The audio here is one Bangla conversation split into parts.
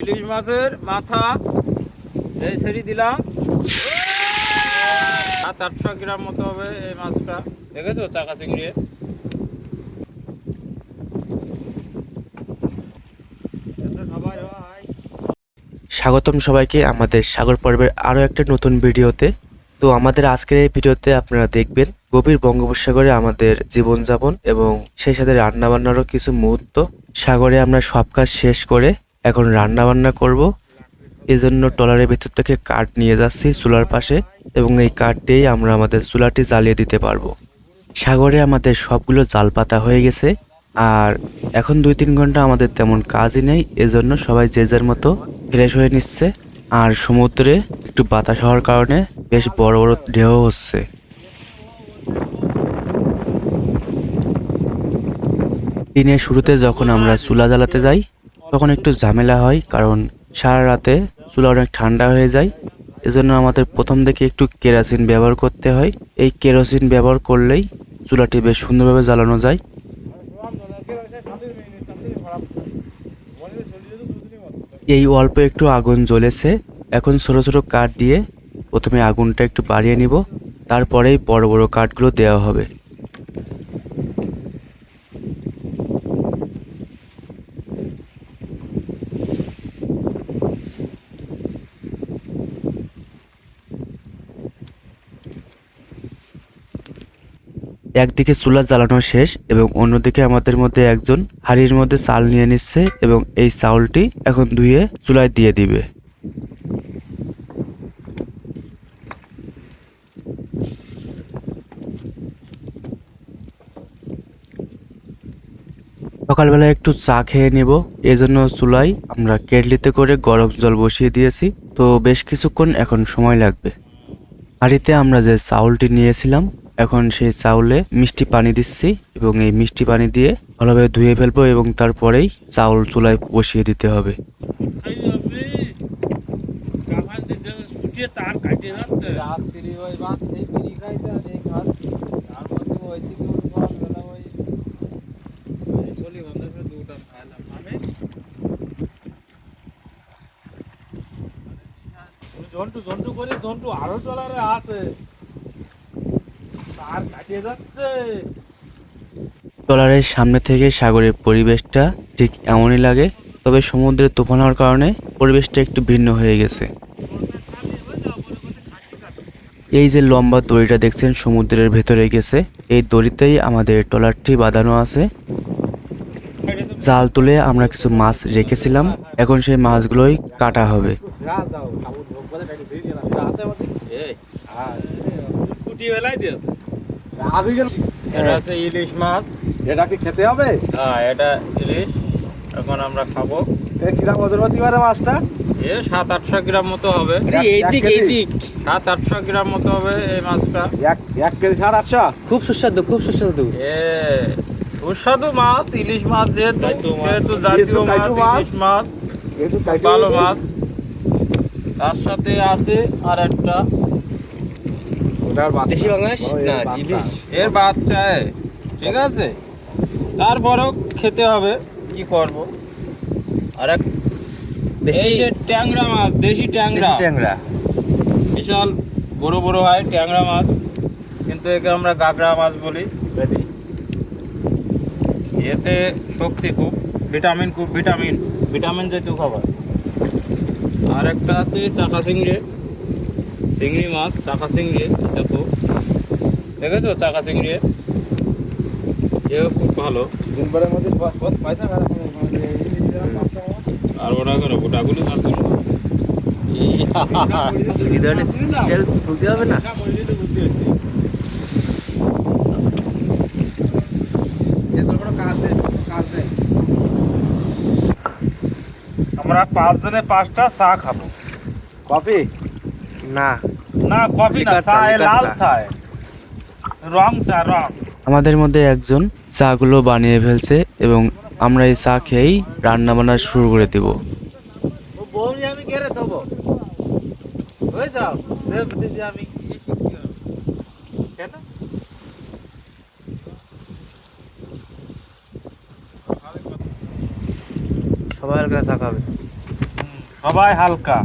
ইলিশ মাছের মাথা। এই ছেড়ে দিলাম। সাত আটশো গ্রাম মতো হবে এই মাছটা। দেখেছ চাকা চিংড়ি? সবাই হয়। স্বাগতম সবাইকে আমাদের সাগর পর্বের আরও একটা নতুন ভিডিওতে। তো আমাদের আজকের এই ভিডিওতে আপনারা দেখবেন গভীর বঙ্গোপসাগরে আমাদের জীবনযাপন এবং সেই সাথে রান্নাবান্নারও কিছু মুহূর্ত। সাগরে আমরা সব কাজ শেষ করে এখন রান্নাবান্না করব। এজন্য ট্রলারের ভেতর থেকে কাঠ নিয়ে যাচ্ছি চুলার পাশে এবং এই কাঠ দিয়েই আমরা আমাদের চুলাটি জ্বালিয়ে দিতে পারব। সাগরে আমাদের সবগুলো জাল পাতা হয়ে গেছে আর এখন দুই তিন ঘণ্টা আমাদের তেমন কাজই নেই, এজন্য সবাই যে যার মতো ফ্রেশ হয়ে নিচ্ছে। আর সমুদ্রে একটু বাতাস হওয়ার কারণে বেশ বড় বড় ঢেউ হচ্ছে। দিনের শুরুতে যখন আমরা চুলা জ্বালাতে যাই তখন একটু ঝামেলা হয়, কারণ সারা রাতে চুলা অনেক ঠান্ডা হয়ে যায়। এজন্য আমাদের প্রথম থেকে একটু কেরোসিন ব্যবহার করতে হয়। এই কেরোসিন ব্যবহার করলেই চুলাটি বেশ সুন্দরভাবে জ্বালানো যায়। এই অল্প একটু আগুন জ্বলেছে। এখন ছোট ছোট কাঠ দিয়ে প্রথমে আগুনটা একটু বাড়িয়ে নিব। তারপরেই বড় বড় কাঠগুলো দেওয়া হবে। একদিকে চুলা জ্বালানো শেষ এবং অন্যদিকে আমাদের মধ্যে একজন হাড়ির মধ্যে চাল নিয়ে নিচ্ছে এবং এই চাউলটি এখন ধুয়ে চুলায় দিয়ে দিবে। সকালবেলা একটু চা খেয়ে নিব, এজন্য চুলায় আমরা কেটলিতে করে গরম জল বসিয়ে দিয়েছি, তো বেশ কিছুক্ষণ এখন সময় লাগবে। হাঁড়িতে আমরা যে চাউলটি নিয়েছিলাম এখন সেই চাউলে মিষ্টি পানি দিচ্ছি এবং এই মিষ্টি পানি দিয়ে ভালোভাবে ধুয়ে ফেলব এবং তারপরেই চাউল চুলায় বসিয়ে দিতে হবে। জন্টু জন্টু করে, জন্টু, আরও চলারে আছে ট্রলারের সামনে থেকে সাগরের পরিবেশটা ঠিক এমনই লাগে তবে সমুদ্রের তুফান হওয়ার কারণে পরিবেশটা একটু ভিন্ন হয়ে গেছে। এই যে লম্বা দড়িটা দেখছেন সমুদ্রের ভেতরে গেছে এই দড়িতেই আমাদের ট্রলারটি বাঁধানো আছে। জাল তুলে আমরা কিছু মাছ রেখেছিলাম এখন সেই মাছগুলোই কাটা হবে। কুটি এটা আছে ইলিশ মাছ। এটা কি খেতে হবে? হ্যাঁ এটা ইলিশ। এখন আমরা খাব। কিরাম ওজন হতে পারে মাছটা? এ সাত আটশো গ্রাম মতো হবে। এক- এক কেজি? সাত আটশো গ্রাম মতো হবে এই মাছটা। এক এক কেজি সাত আটশো? খুব সুস্বাদু খুব সুস্বাদু। এ সুস্বাদু মাছ ইলিশ মাছ যেহেতু যেহেতু জাতীয় মাছ মাছ। ইলিশ মাছ ভালো মাছ। তার সাথে আছে আর একটা ওটার বাচ্চা। দেশি বাংলাদেশ? এর না, বাচ্চা। ইলিশ। এর বাচ্চা এ, ঠিক আছে। তারপরেও খেতে হবে। কি করব? আর এক এই যে ট্যাংরা মাছ দেশি ট্যাংরা। ট্যাংরা। বিশাল বড় বড় হয় ট্যাংরা মাছ। কিন্তু একে আমরা গাগরা মাছ বলি। এতে শক্তি খুব ভিটামিন খুব ভিটামিন। ভিটামিন জাতীয় খাবার। আর একটা আছে চাকা চিংড়ি। চিংড়ি মাছ চাকা চিংড়ি এটা খুব দেখেছ চাকা চিংড়ি? এও খুব ভালো। মধ্যে পয়সা মানে। আর ওটা করে গোটাগুলি মাছ তুলতে হবে না? কোনো আমরা পাঁচজনে পাঁচটা চা খাব। কফি? না। না কফি না চা, লাল চা। চা রং চা রং। আমাদের মধ্যে একজন চাগুলো বানিয়ে ফেলছে এবং আমরা এই চা খেয়েই রান্না বান্না শুরু করে দেব। ও আমি কেড়ে দেবো হয়ে যাও। আমি। কেন? সবাই চা খাবে। হুম, সবাই হালকা।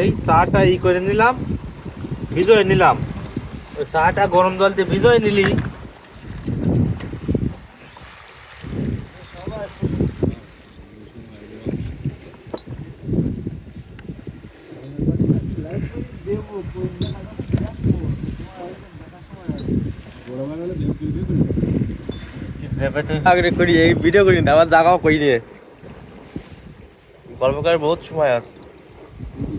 এই চাটা ই করে নিলাম, ভিজয়ে নিলাম। ওই চাটা গরম জল দিয়ে ভিজয়ে নিলি। করি, এই ভিডিও করি আবার জায়গাও কই নিয়ে। গল্প করার বহুত সময় আছে।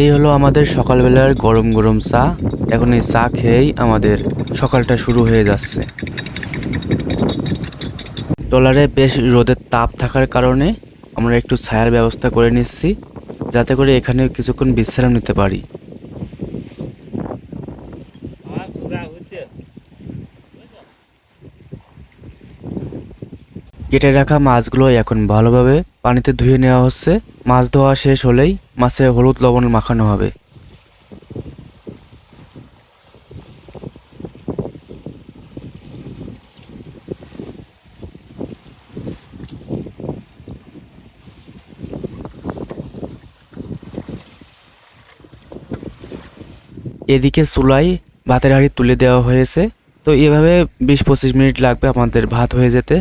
এই হলো আমাদের সকালবেলার গরম গরম চা। এখন এই চা খেয়েই আমাদের সকালটা শুরু হয়ে যাচ্ছে। ট্রলারে বেশ রোদের তাপ থাকার কারণে আমরা একটু ছায়ার ব্যবস্থা করে নিচ্ছি, যাতে করে এখানে কিছুক্ষণ বিশ্রাম নিতে পারি। কেটে রাখা মাছগুলো এখন ভালোভাবে পানিতে ধুয়ে নেওয়া হচ্ছে। মাছ ধোয়া শেষ হলেই মাছে হলুদ লবণ মাখানো হবে। এদিকে চুলায় ভাতের হাঁড়ি তুলে দেওয়া হয়েছে। তো এভাবে বিশ পঁচিশ মিনিট লাগবে আমাদের ভাত হয়ে যেতে।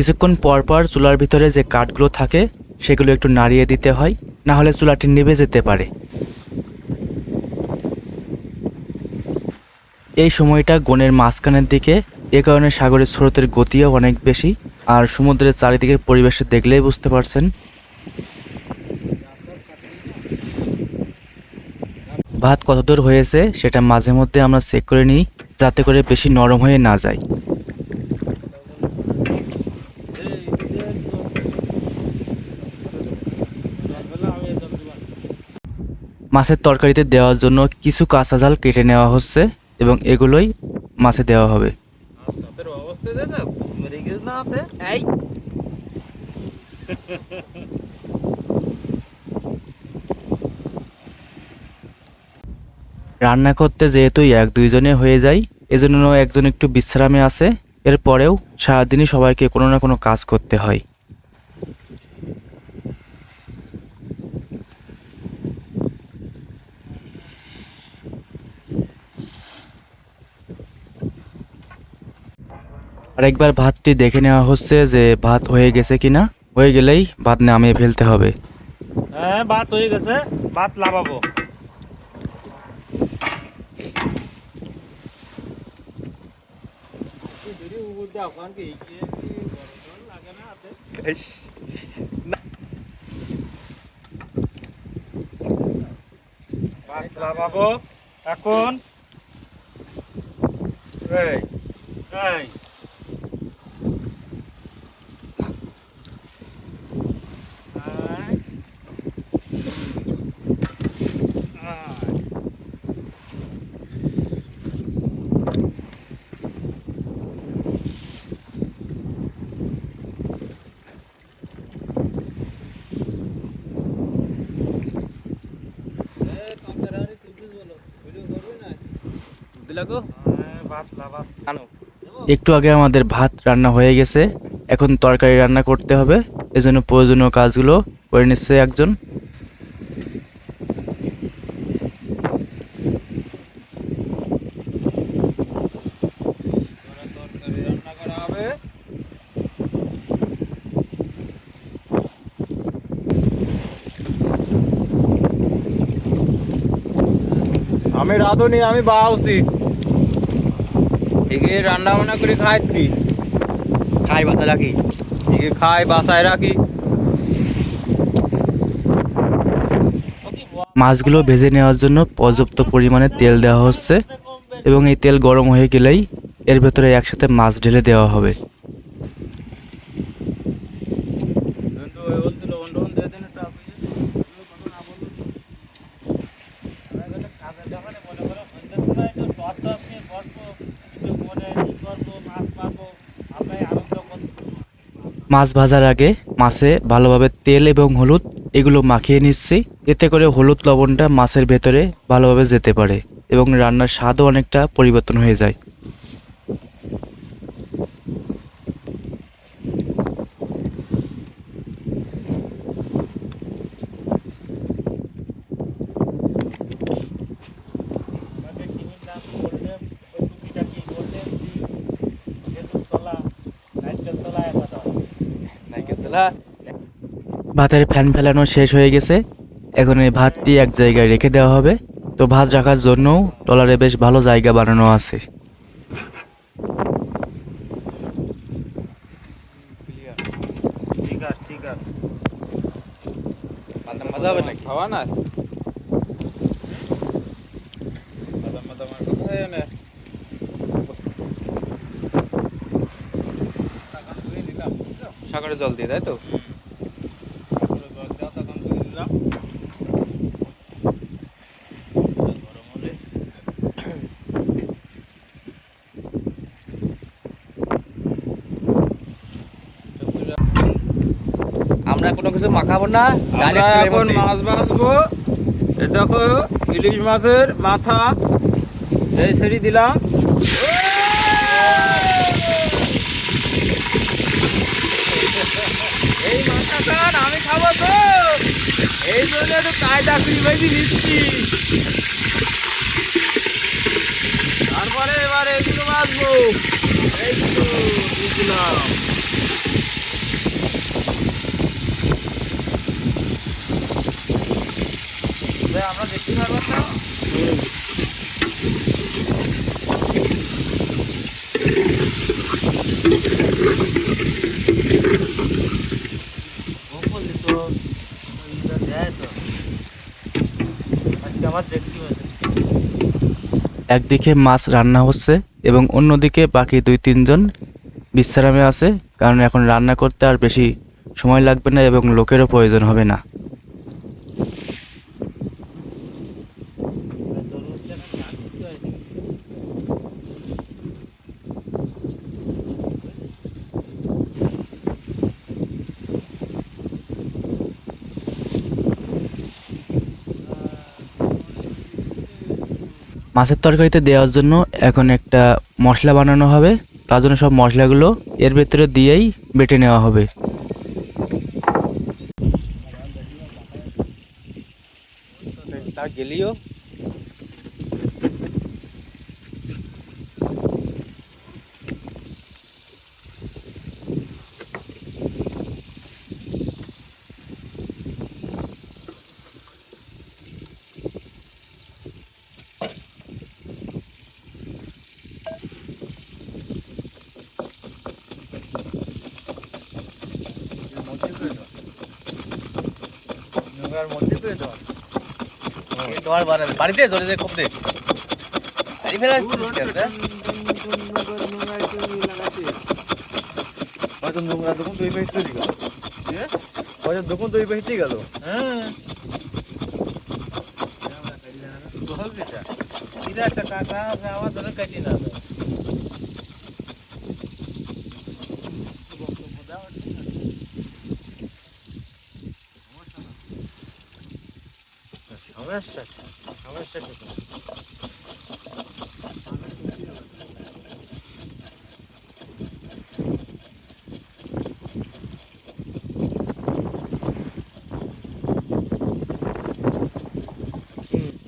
কিছুক্ষণ পর পর চুলার ভিতরে যে কাঠগুলো থাকে, সেগুলো একটু নাড়িয়ে দিতে হয়, না হলে চুলাটি নিভে যেতে পারে। এই সময়টা গনের মাঝখানের দিকে, এ কারণে সাগরের স্রোতের গতিও অনেক বেশি, আর সমুদ্রের চারিদিকের পরিবেশে দেখলেই বুঝতে পারছেন। ভাত কতদূর হয়েছে, সেটা মাঝে মধ্যে আমরা চেক করে নিই, যাতে করে বেশি নরম হয়ে না যায়। মাছের তরকারিতে দেওয়ার জন্য কিছু কাঁচা জাল কেটে নেওয়া হচ্ছে এবং এগুলোই মাছে দেওয়া হবে। রান্না করতে যেহেতু এক দুইজনে হয়ে যায় এজন্য একজন একটু বিশ্রামে আছে। এরপরেও সারাদিনই সবাইকে কোনো না কোনো কাজ করতে হয়। আরেকবার ভাতটি দেখে নেওয়া হচ্ছে যে ভাত হয়ে গেছে কিনা। হয়ে গেলেই ভাত নামিয়ে ফেলতে হবে। হ্যাঁ ভাত হয়ে গেছে। ভাত লাভাবো ভাত লাভাবো এখন। এই এই। ভাত লাভাব আনো একটু আগে আমাদের ভাত রান্না হয়ে গেছে। এখন তরকারি রান্না করতে হবে। এজন্য প্রয়োজনীয় কাজগুলো করে নিচ্ছে একজন। তরকারি রান্না করা হবে আমি রাঁধুনি আমি বাউসি এগে রান্না বান্না করে খাইতি খাই বাসায় রাখি। এগে খাই বাসায় রাখি। মাছগুলো ভেজে নেওয়ার জন্য পর্যাপ্ত পরিমাণে তেল দেওয়া হচ্ছে এবং এই তেল গরম হয়ে গেলেই এর ভেতরে একসাথে মাছ ঢেলে দেওয়া হবে কিন্তু ওই বলতে লবণ টবণ দিয়ে দেন একটু আপনি মাছ ভাজার আগে মাছে ভালোভাবে তেল এবং হলুদ এগুলো মাখিয়ে নিচ্ছি। এতে করে হলুদ লবণটা মাছের ভেতরে ভালোভাবে যেতে পারে এবং রান্নার স্বাদও অনেকটা পরিবর্তন হয়ে যায়। ভাতের ফ্যান ফেলানো শেষ হয়ে গেছে। এখন এই ভাতটি এক জায়গায় রেখে দেওয়া হবে। তো ভাত রাখার জন্যও টলারে বেশ ভালো জায়গা বানানো আছে ঠিক আছে ঠিক আছে মজা হবে নাকি খাওয়া না মাদা মাদা মার কথা হয় না সাগরে জল দিয়ে তাই তো? আমরা কোনো কিছু মাখাবো না আমরা এখন মাছ ভাজবো। দেখো ইলিশ মাছের মাথা। এই ছেড়ে দিলাম। এই মাথাটা আমি খাব তো। এই জন্য একটু কায়দা করি ভাই নিচ্ছি তারপরে এবারে এগুলো মাছবো এই তো দিলাম আমরা দেখতে পারব না আমার দেখতে পাচ্ছি একদিকে মাছ রান্না হচ্ছে এবং অন্যদিকে বাকি দুই, তিনজন বিশ্রামে আছে, কারণ এখন রান্না করতে আর বেশি সময় লাগবে না এবং লোকেরও প্রয়োজন হবে না। মাছের তরকারিতে দেওয়ার জন্য এখন একটা মশলা বানানো হবে। তার জন্য সব মশলাগুলো এর ভেতরে দিয়েই বেটে নেওয়া হবে। তা গেলিও বাড়িতে ধরে যে কপতে গাড়ি ফেলা হয়তো নোংরা দোকান দুই পাইতে দিল হয়তো দোকান দুই পাইতে গেল। হ্যাঁ। একটা কাকা আছে আমার ধরে কাটি না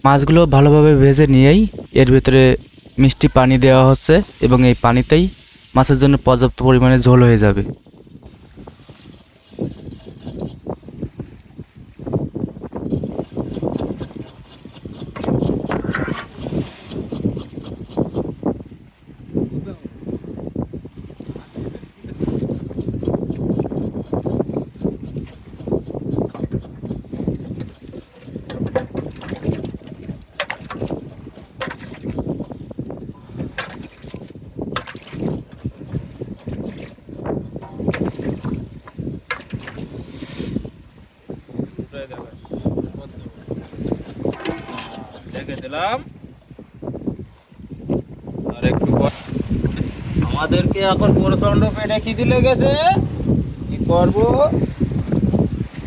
মাছগুলো ভালোভাবে ভেজে নিয়েই এর ভেতরে মিষ্টি পানি দেওয়া হচ্ছে এবং এই পানিতেই মাছের জন্য পর্যাপ্ত পরিমাণে ঝোল হয়ে যাবে। আমাদেরকে এখন প্রচণ্ড পেটে খিদি লেগেছে। কি করব?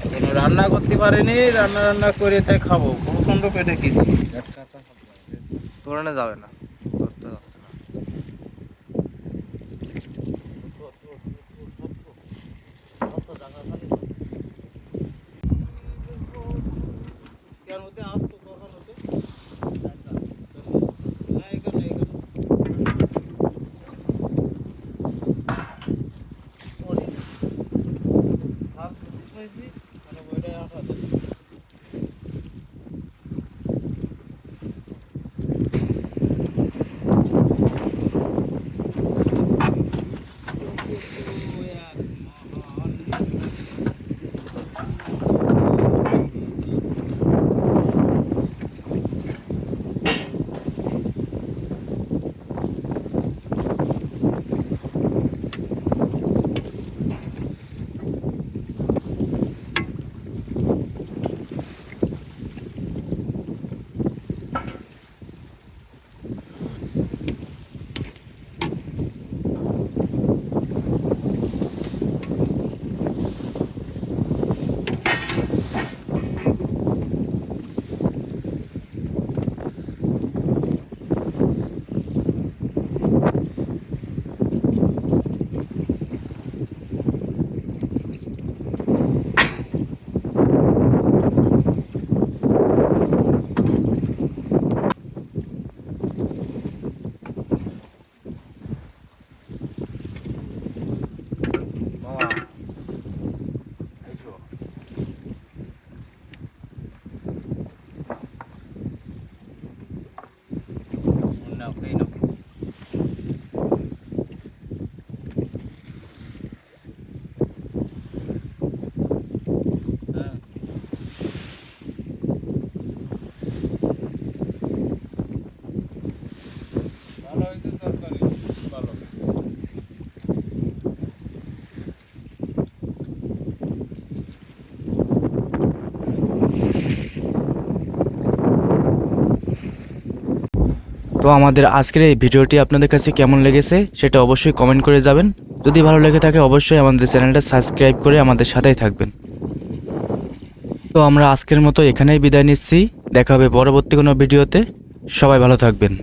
এখনও রান্না করতে পারিনি রান্না রান্না করে তাই খাব। প্রচণ্ড পেটে খিদি। তোরানো যাবে না। হয়েছি তো আমাদের আজকের এই ভিডিওটি আপনাদের কাছে কেমন লেগেছে সেটা অবশ্যই কমেন্ট করে যাবেন। যদি ভালো লেগে থাকে অবশ্যই আমাদের চ্যানেলটা সাবস্ক্রাইব করে আমাদের সাথেই থাকবেন। তো আমরা আজকের মতো এখানেই বিদায় নিচ্ছি। দেখা হবে পরবর্তী কোনো ভিডিওতে। সবাই ভালো থাকবেন।